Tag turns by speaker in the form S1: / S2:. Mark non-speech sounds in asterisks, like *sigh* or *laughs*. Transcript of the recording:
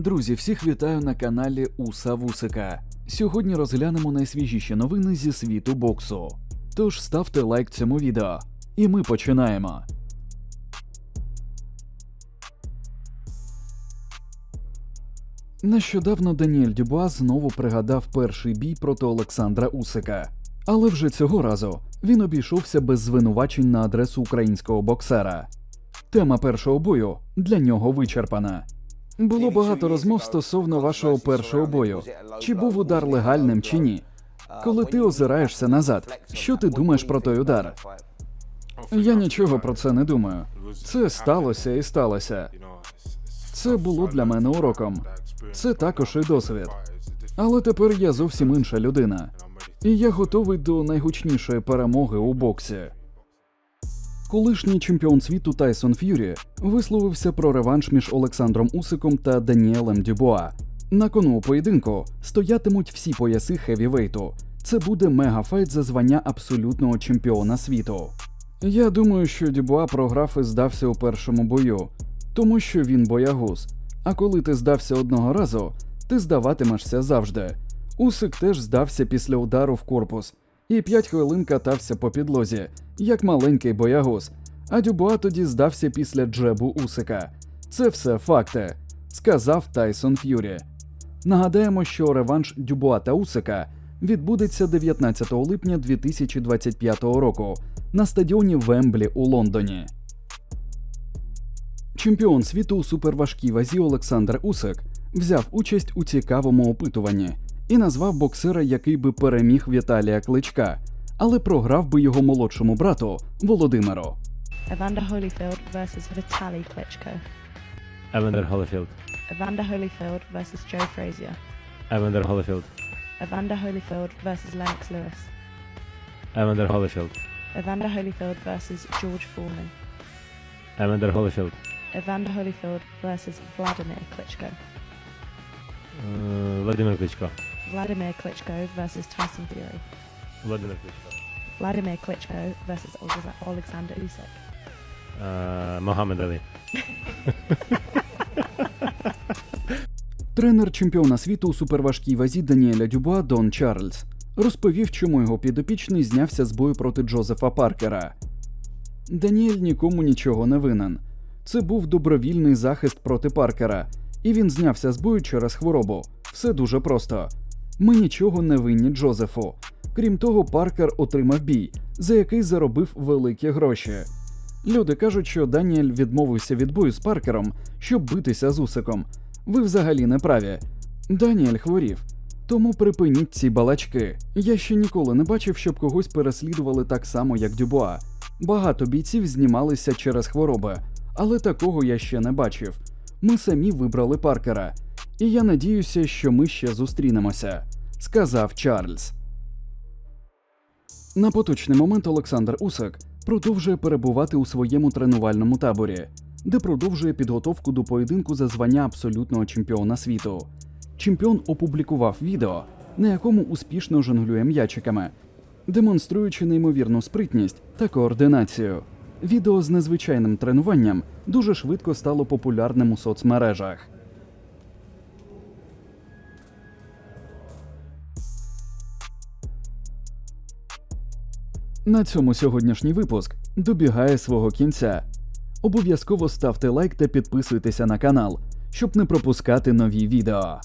S1: Друзі, всіх вітаю на каналі Уса Вусика. Сьогодні розглянемо найсвіжіші новини зі світу боксу. Тож ставте лайк цьому відео. І ми починаємо. Нещодавно Даніель Дюбуа знову пригадав перший бій проти Олександра Усика. Але вже цього разу він обійшовся без звинувачень на адресу українського боксера. Тема першого бою для нього вичерпана. Було багато розмов стосовно вашого першого бою. Чи був удар легальним чи ні? Коли ти озираєшся назад, що ти думаєш про той удар? Я нічого про це не думаю. Це сталося і сталося. Це було для мене уроком. Це також і досвід. Але тепер я зовсім інша людина. І я готовий до найгучнішої перемоги у боксі. Колишній чемпіон світу Тайсон Ф'юрі висловився про реванш між Олександром Усиком та Даніелем Дюбуа. На кону поєдинку стоятимуть всі пояси хевівейту. Це буде мегафайт за звання абсолютного чемпіона світу. Я думаю, що Дюбуа програв і здався у першому бою, тому що він боягуз. А коли ти здався одного разу, ти здаватимешся завжди. Усик теж здався після удару в корпус і п'ять хвилин катався по підлозі, як маленький боягуз. А Дюбуа тоді здався після джебу Усика. Це все факти, сказав Тайсон Ф'юрі. Нагадаємо, що реванш Дюбуа та Усика відбудеться 19 липня 2025 року на стадіоні Вемблі у Лондоні. Чемпіон світу у суперважкій вазі Олександр Усик взяв участь у цікавому опитуванні і назвав боксера, який би переміг Віталія Кличка, але програв би його молодшому брату Володимиру.
S2: Evander Holyfield versus Vitaly Klitschko.
S3: Evander Holyfield.
S2: Evander Holyfield versus Joe Frazier.
S3: Evander Holyfield.
S2: Evander Holyfield versus Lennox Lewis.
S3: Evander Holyfield.
S2: Evander Holyfield versus George Foreman.
S3: Evander Holyfield.
S2: Evander Holyfield versus Vladimir Klitschko.
S3: Uh, Vladimir Klitschko.
S2: Vladimir Klitschko versus Tyson Fury.
S3: Vladimir Klitschko.
S2: Vladimir Klitschko versus Alexander Usyk.
S3: Uh, Mohammed Ali. *laughs*
S1: Тренер чемпіона світу у суперважкій вазі Даніеля Дюбуа Дон Чарльз розповів, чому його підопічний знявся з бою проти Джозефа Паркера. Даніель нікому нічого не винен. Це був добровільний захист проти Паркера, і він знявся з бою через хворобу. Все дуже просто. Ми нічого не винні Джозефу. Крім того, Паркер отримав бій, за який заробив великі гроші. Люди кажуть, що Даніель відмовився від бою з Паркером, щоб битися з Усиком. Ви взагалі не праві. Даніель хворів. Тому припиніть ці балачки. Я ще ніколи не бачив, щоб когось переслідували так само, як Дюбуа. Багато бійців знімалися через хвороби, але такого я ще не бачив. Ми самі вибрали Паркера, і я надіюся, що ми ще зустрінемося, сказав Чарльз. На поточний момент Олександр Усик продовжує перебувати у своєму тренувальному таборі, де продовжує підготовку до поєдинку за звання абсолютного чемпіона світу. Чемпіон опублікував відео, на якому успішно жонглює м'ячиками, демонструючи неймовірну спритність та координацію. Відео з незвичайним тренуванням дуже швидко стало популярним у соцмережах. На цьому сьогоднішній випуск добігає свого кінця. Обов'язково ставте лайк та підписуйтеся на канал, щоб не пропускати нові відео.